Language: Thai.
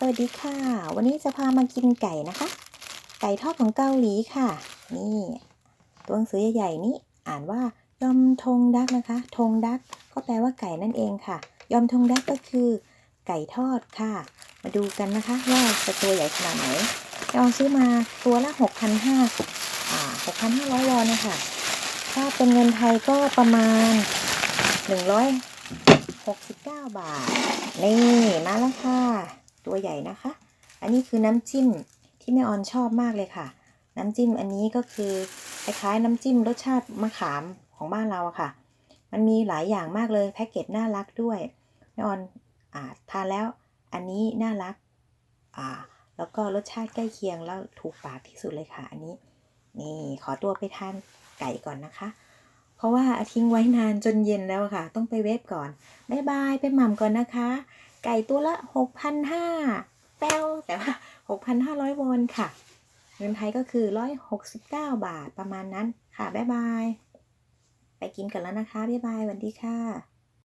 สวัสดีค่ะ วันนี้จะพามากินไก่นะคะ ไก่ทอดของเกาหลีค่ะ นี่ตัวหนังสือใหญ่ๆนี้อ่านว่ายอมทงดักนะคะทงดักก็แปลว่าไก่นั่นเองค่ะ ยอมทงดักก็คือ ไก่ทอดค่ะ มาดูกันนะคะว่าจะตัวใหญ่ขนาดไหนเราซื้อมาตัวละ 6,500อ่า6,500วอนนะคะถ้าเป็นเงินไทยก็ประมาณ 169 บาท นี่มาแล้วค่ะ ตัวใหญ่นะคะ อันนี้คือน้ำจิ้มที่แม่ออนชอบมากเลยค่ะ น้ำจิ้มอันนี้ก็คือคล้ายๆน้ำจิ้มรสชาติมะขามของบ้านเราอะค่ะ มันมีหลายอย่างมากเลยแพ็กเกจน่ารักด้วยแม่ออนอ่าทานแล้วอันนี้น่ารักอ่าแล้วก็รสชาติใกล้เคียงแล้วถูกปากที่สุดเลยค่ะ อันนี้นี่ขอตัวไปทานไก่ก่อนนะคะ เพราะว่าทิ้งไว้นานจนเย็นแล้วค่ะ ต้องไปเวฟก่อน บ๊ายบาย ไปหม่ำก่อนนะคะ ไก่ตัวละ 6,500แป้วแต่ว่า 6,500 วอนค่ะ เงินไทยก็คือ 169 บาทประมาณนั้นค่ะ บ๊ายบาย ไปกินกันแล้วนะคะ บ๊ายบายสวัสดีค่ะ